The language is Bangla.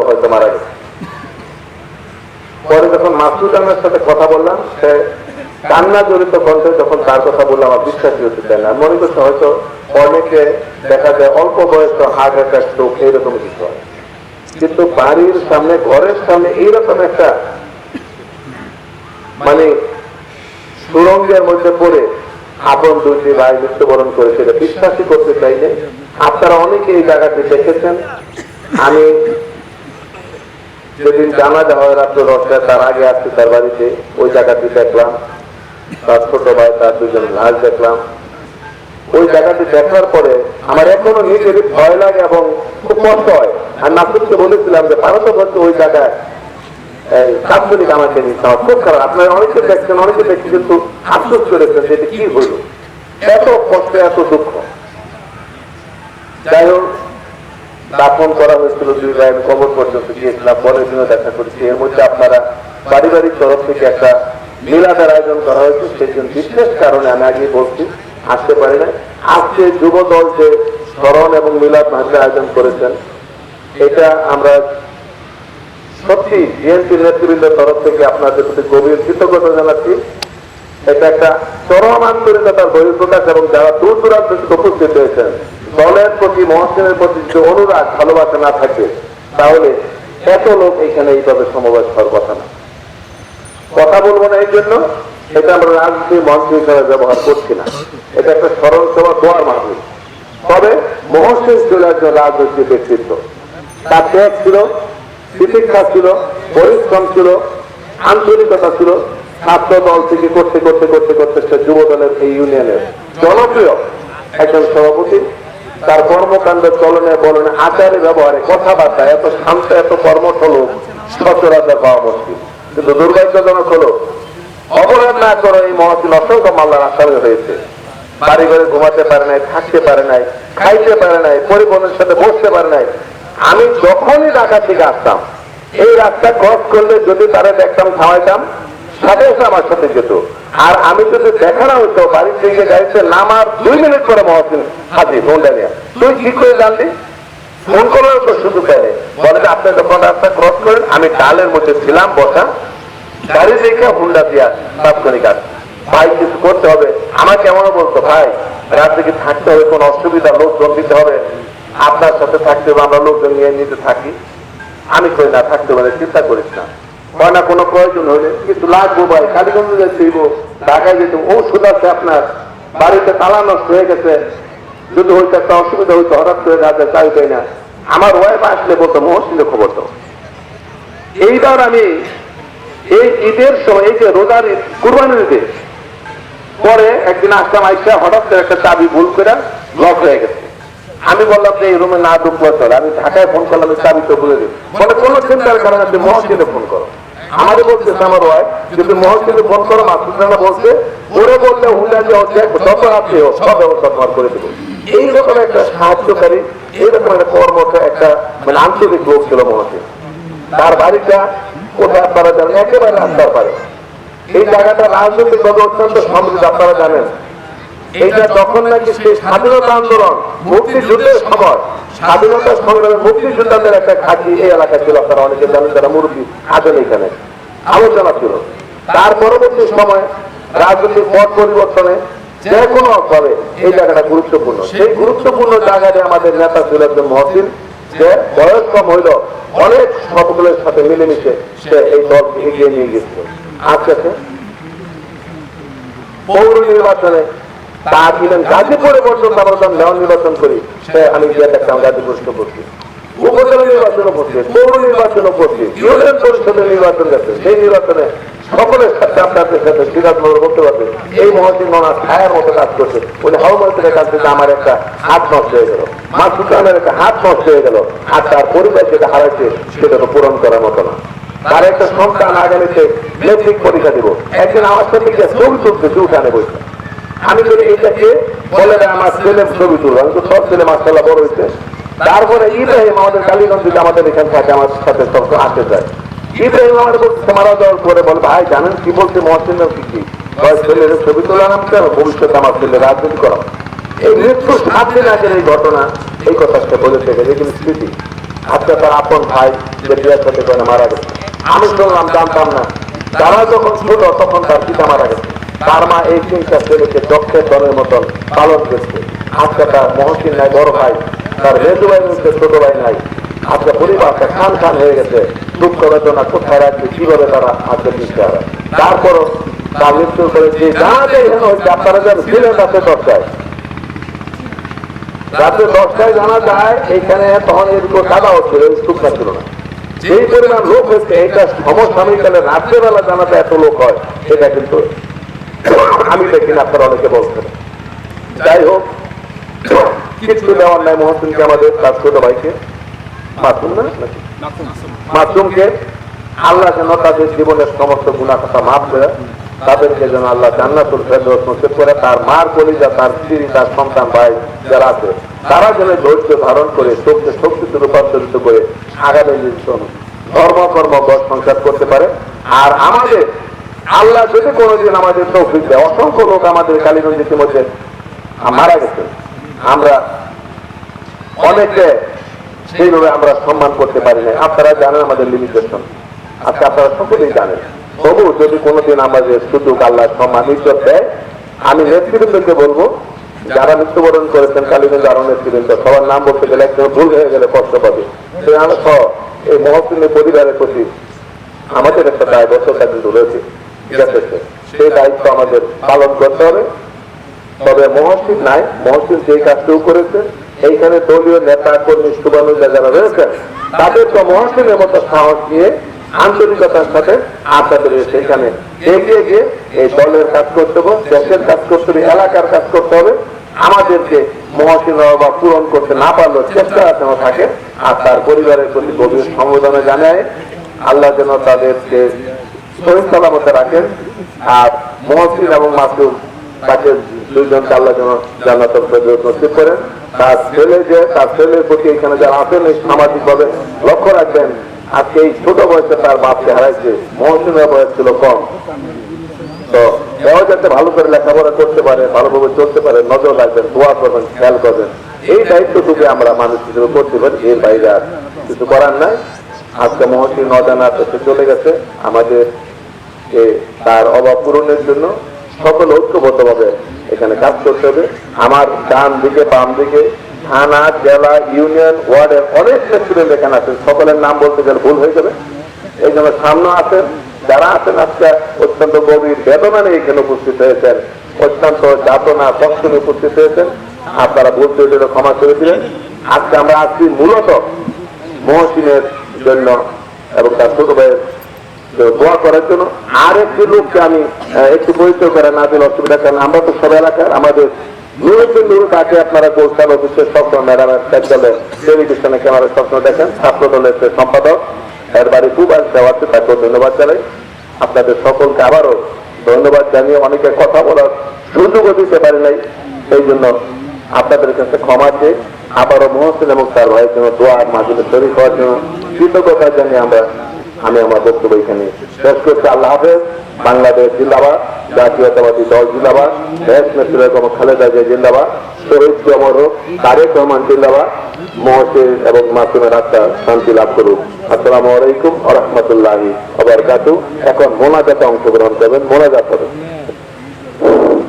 হয়তো মারা গেছে। পরে যখন সাথে কথা বললাম, সে কান্না জড়িত কণ্ঠে যখন তার কথা বললাম আমার বিশ্বাসই না। মনে করছি হয়তো অনেকে দেখা যায় অল্প বয়স হার্ট অ্যাটাক স্ট্রোক এইরকম কিছু হয়। কিন্তু বাড়ির সামনে, ঘরের সামনে এইরকম একটা মানে সুরঙ্গের মধ্যে পড়ে আপন ভাই মৃত্যুবরণ করে সেটা বিশ্বাসই করতে চাইলে। আপনারা অনেকে এই জায়গাটি দেখেছেন। আমি যেদিন জানাজা হয় রাত্র দশটায় তার আগে আসছি তার বাড়িতে ওই জায়গাটি দেখলাম। তার ছোট ভাই, তার দুজন লাশ দেখলাম। ওই জায়গাটি দেখার পরে আমার এখনও নিজের ভয় লাগে এবং খুব কষ্ট হয়। আর নাসুদকে বলেছিলাম যে ভারতবর্ষে ওই জায়গায় তাৎক্ষণিক আমাকে নিতে হবে খুব খারাপ। আপনারা অনেকে দেখছেন, অনেকে দেখছি কিন্তু আফসোস করেছেন যে কি হইল এত কষ্ট, এত দুঃখ। যাই হোক দাপন করা হয়েছিল ভাই আমি কবর পর্যন্ত গিয়েছিলাম পরের দিনও দেখা করেছি। এর মধ্যে আপনারা পারিবারিক তরফ থেকে একটা মিলাদের আয়োজন করা হয়েছে, সেই জন্য বিশেষ কারণে আমি আগে বলছি, আসতে পারি না আজকে যুব দল যে স্মরণ এবং মিলাদ মাহফিল আয়োজন করেছেন, এটা আমরা সত্যি বিএনপি নেতৃবৃন্দের তরফ থেকে আপনাদের প্রতি গভীর কৃতজ্ঞতা জানাচ্ছি। এটা একটা চরম আন্তরিকতার বহিঃপ্রকাশ এবং যারা দূর দূরান্ত উপস্থিত হয়েছেন দলের প্রতি, মহাসিনের প্রতি যদি অনুরাগ, ভালোবাসা না থাকে, তাহলে এত লোক এখানে এইভাবে সমবেশ হওয়ার কথা না। কথা বলব না এই জন্য, এটা আমরা রাজনীতি মঞ্চ হিসাবে ব্যবহার করছি না। এটা একটা স্মরণ সভা, দোয়ার মাধ্যমে তবে মহসিন ছিল একজন রাজনৈতিক ব্যক্তিত্ব তার ত্যাগ ছিল শিক্ষা ছিল, পরিশ্রম ছিল আন্তরিকতা ছিল। ছাত্র দল থেকে করতে করতে করতে করতে যুব দলের এই ইউনিয়নের জনপ্রিয় একজন সভাপতি। তার কর্মকাণ্ড চলনে বলনে আচারে ব্যবহারে কথাবার্তা এত শান্ত, এত কর্মঠ লোক সচরাচর পাওয়া মুশকিল। কিন্তু দুর্ভাগ্যজনক হলো অপরাধ না করে এই মহাসিন অসংখ্য মামলার আসামি হয়েছে। বাড়ি ঘরে ঘুমাতে পারে নাই, থাকতে পারে নাই, খাইতে পারে নাই, পরিবহনের সাথে বসতে পারে নাই। আমি যখনই ঢাকা থেকে আসতাম, এই রাস্তা ক্রস করলে যদি তারা দেখতাম সাথে সাথে আমার সাথে যেত। আর আমি যদি দেখা না হতো বাড়ি থেকে গাড়িতে নামার দুই মিনিট পরে মহাসিন হাজি ফোনটা নিয়ে। তুই কি করে জানলি ফোন করার তো শুধু পেলে বলে যে, আপনি যখন রাস্তা ক্রস করেন, আমি ডালের মধ্যে ছিলাম, বসা। গাড়ি দেখে হুন্ডা দিয়া তাৎক্ষণিক আসি ভাই, কিছু করতে হবে? আমাকে কেমন বলতো, ভাই, রাত্রে কি থাকতে হবে? কোন অসুবিধা? লোকজন দিতে হবে? আপনার সাথে থাকতে হবে, আমরা লোকজন নিয়ে নিতে থাকি। আমি কই না, থাকতে পারে চিন্তা করিস না। হয় না কোনো প্রয়োজন হলে কিছু লাগবো ভাই কালীগঞ্জ যাইব ঢাকায় যেতে ঔষধ আছে আপনার। বাড়িতে তালা নষ্ট হয়ে গেছে। যদি হয়তো একটা অসুবিধা হইতো, হঠাৎ করে রাতে চাই পাই না। আমার ওয়াইফ আসলে বলতো মহসিলে খবর দাও। এইবার আমি এই ঈদের সময়, এই যে রোজার ঈদ, কুরবানির ঈদে পরে একদিন আসলাম, আইসা হঠাৎ করে একটা চাবি ভুল করে লক হয়ে গেছে। আমি বললাম যে এই রুমে না ঢুকবো চল। আমি ঢাকায় ফোন করলাম চাবি তো বলে দিই বলে, কোনো চিন্তার কারণে মহসিনে ফোন করো। আমাদের বলতেছে আমার কিন্তু মহসিনে ফোন করো বলছে। ওরে বললে হুন্ডা যে অধ্যায় যত আছে সব ব্যবস্থা তোমার করে দেবো। এইরকম একটা সাহায্যকারী এইরকম একটা কর্মঠ একটা মানে আন্তরিক লোক ছিল মহসিন তার বাড়িটা কোথায় আপনারা জানেন? একেবারে রাস্তার পারে এই জায়গাটা রাজনৈতিক ভাবে অত্যন্ত সমৃদ্ধ আপনারা জানেন। এইটা তখন নাকি সেই স্বাধীনতা আন্দোলন মুক্তিযুদ্ধের সময় স্বাধীনতা সংগ্রামে মুক্তিযোদ্ধাদের একটা ঘাঁটি এই এলাকা ছিল আপনারা অনেকে জানেন যারা মুরব্বী আছেন এখানে। আলোচনা ছিল। তার পরবর্তী সময় রাজনৈতিক পথ পরিবর্তনে যে কোনো ভাবে এই জায়গাটা গুরুত্বপূর্ণ। সেই গুরুত্বপূর্ণ জায়গায় আমাদের নেতা ছিল একজন মহসিন যে বয়স কম হইল অনেক সকলের সাথে মিলেমিশে সে এই দলকে এগিয়ে নিয়ে গেছিল আজকে পৌর নির্বাচনে গাজীপুরে। পর্যন্ত আমরা যখন নেওয়া নির্বাচন করি। আমি গিয়ে দেখতাম গাজীপুর করছি। উপজেলা নির্বাচন উপস্থিত পৌর নির্বাচন উপস্থিত ইউনিয়ন পরিষদের নির্বাচন গেছে সেই নির্বাচনে সকলের সাথে আপনাদের সাথে সিরাজ মহল বলতে পারবে এই মহসিন মনা ছায়ার মতো কাজ করছে। উনি হাউমান্ত্রের কাছ থেকে আমার একটা হাত নষ্ট হয়ে গেল। মা সুলতানের একটা হাত নষ্ট হয়ে গেল। আর তার পরিবার যেটা হারাইছে সেটা তো পূরণ করার মতো না। তার একটা সন্তান আগামীতে মেট্রিক পরীক্ষা দিব। একদিন আমার সাথে গিয়ে ছবি তুলতেছে উঠানে বইছে আমি যদি এটাকে বলে আমার ছেলে ছবি তুলবো, আমি তো সব ছেলে মাসাল্লাহ বড় হয়েছে তারপরে ইব্রাহিম আমাদের কালীগঞ্জ থেকে আমাদের এখান থেকে আমার সাথে সব আসতে যায়। ইব্রাহিম আমার বলছে মারা যাওয়ার পরে বল, ভাই, জানেন কি বলছে মহসিন কি? কি ছেলের ছবি তোলা নাম কেন? ভবিষ্যতে আমার ছেলে রাজনীতি করা। এই মৃত্যু সাত দিন আগের এই ঘটনা, এই কথা সে বলে থেকে যে কিন্তু স্মৃতি। আজকে তার আপন ভাই যে বিয়ে করতে করে মারা গেছে। আমি শুনলাম, জানতাম না। তারা যখন ছোট, তখন তার পিতা মারা গেছে। তার মা এই তিনটা ছেলেকে দক্ষের দলের মতন পালন করছে। আজকে মহসিন নাই, বড় ভাই। তার মেজু ভাই মধ্যে ছোট ভাই নাই। আজকে পরিবারটা খান খান হয়ে গেছে। দুঃখ বেদনা কোথায় রাখবে, কীভাবে তারা আজকে দিচ্ছে তারপরও তার মৃত্যুর করে যে জানাতে এখানে হচ্ছে আপনারা যেন ছিলেন রাতে দশটায় রাতে দশটায় জানা যায়, এইখানে তখন এরকম কাদা হচ্ছিল স্তূপটা ছিল না। যেই পরিমাণ লোক হচ্ছে এটা সমসাময়িককালে রাত্রেবেলা জানাতে এত লোক হয় এটা কিন্তু আমি দেখি না, আপনারা অনেকে বলছেন। যাই হোক, কিছু দেওয়ার নাই মহসিনকে আমাদের, তার ছোট ভাইকে। মাসুম না, নাকি? মাসুমকে আল্লাহ যেন তাদের জীবনের সমস্ত গুণা কথা মাফ করে, তাদেরকে যেন আল্লাহ নসিব করে, তার মার কলিজা, তার স্ত্রী, তার সন্তান, ভাই যারা আছে, তারা যেন ধৈর্য ধারণ করে, শক্তি শক্তিতে রূপান্তরিত করে আগামী ধর্ম, কর্ম সংসার করতে পারে। আর আমাদের আল্লাহ যদি কোনোদিন আমাদের তৌফিক দেয়, অসংখ্য লোক আমাদের কালীগঞ্জ ইতিমধ্যে মারা গেছে। আমরা অনেকে সেইভাবে আমরা সম্মান করতে পারি না আপনারা জানেন আমাদের লিমিটেশন আচ্ছা আপনারা সকলেই জানেন। তবু যদি কোনোদিন আমাদের সুযোগ আল্লাহ সম্মান ইজ্জত দেয়, আমি নেতৃবৃন্দকে বলব, যারা মৃত্যুবরণ করেছেন কালীগঞ্জ আরও নেতৃবৃন্দ, সবার নাম বলতে গেলে একজন ভুল হয়ে গেলে কষ্ট পাবে। সেই আমরা এই মহসিনের পরিবারের প্রতি আমাদের একটা দায়বদ্ধতা কিন্তু রয়েছে সেই দায়িত্ব আমাদের পালন করতে হবে। তবে মহসিন নাই মহসিন যে কাজটিও করেছে এইখানে দলীয় নেতা কর্মী যারা রয়েছেন তাদের তো মহসিনের মতো সাহস দিয়ে আন্তরিকতার সাথে আপনাদের সেখানে এগিয়ে গিয়ে এই দলের কাজ করতে হবে দেশের কাজ করতে হবে এলাকার কাজ করতে হবে। আমাদেরকে মহসিন বা পূরণ করতে না পারলেও চেষ্টা যেন থাকে আর তার পরিবারের প্রতি গভীর সম্বোধনা জানায় আল্লাহ যেন তাদেরকে শহীদ সালামতে রাখেন আর মহসিন এবং মাসুম তাকে দুইজনকে আল্লাহ যেন জান্নাত নসিব করেন। তার ছেলে যে, তার ছেলের প্রতি এখানে যারা আছেন, এই সামাজিক লক্ষ্য রাখবেন, আজকে এই ছোট বয়সে তার বাপকে হারাইছে মহসিনের বয়স ছিল কম। তো এও যাতে ভালো করে লেখাপড়া করতে পারে, ভালোভাবে চলতে পারে, নজর রাখবেন, দোয়া করবেন, খেয়াল করবেন। এই দায়িত্বটুকু আমরা মানুষ হিসেবে করতে পারি, এর বাইরে আর কিছু করার নাই। আজকে মহসিন অজানা চলে গেছে, আমাদের যে তার অভাব পূরণের জন্য সকল ঐক্যবদ্ধভাবে এখানে কাজ করতে হবে। আমার ডান দিকে, বাম দিকে, থানা, জেলা, ইউনিয়ন, ওয়ার্ডের অনেক স্টুডেন্ট এখানে আছেন। সকলের নাম বলতে গেলে ভুল হয়ে যাবে। এই জন্য সামনে আছেন, যারা আছেন আজকে অত্যন্ত গভীর বেদনা নিয়ে এখানে উপস্থিত হয়েছেন। অত্যন্ত যাতনা নিয়ে উপস্থিত হয়েছেন। আপনারা বলতে হলে ক্ষমা করে দিলেন আজকে আমরা আসছি মূলত মহসিনের জন্য এবং তার ছোট ভাইয়ের তো দোয়া করার জন্য। আর একটি লোককে আমি একটু পরিচয় করে না দিলে অসুবিধা, কারণ আমরা তো সব এলাকার, আমাদের নুরুদ্দিন নুরু তাকে আপনারা গোলসাল অফিসের স্বপ্ন ম্যাডামের টেলিভিশনে ক্যামেরার স্বপ্ন দেখেন ছাত্র দলের সম্পাদক এর বাড়ি খুব আর দেওয়াতে তাকেও ধন্যবাদ জানাই। আপনাদের সকলকে আবারও ধন্যবাদ জানিয়ে অনেকে কথা বলার সুযোগও দিতে পারি নাই, সেই জন্য আপনাদের কাছে ক্ষমা চেয়ে আবারও মহসিন এবং তার ভাইয়ের জন্য দোয়া মাঝে শরীর হওয়ার জন্য কৃতজ্ঞতা জানিয়ে আমরা আমি আমার বক্তব্য এখানে শেষ করছি। আল্লাহ হাফেজ। বাংলাদেশ জিন্দাবাদ। জাতীয়তাবাদী দল জিন্দাবাদ। দেশ খালেদা জিয়া জিন্দাবাদ। শহীদ অমর হোক, তারেক রহমান জিন্দাবাদ। মহসিন এবং মাসুমের আত্মা শান্তি লাভ করুক। আসসালামু আলাইকুম আ রহমতুল্লাহি আবরকাতু এখন মোনাজাতে অংশগ্রহণ করবেন। মোনাজাত করবেন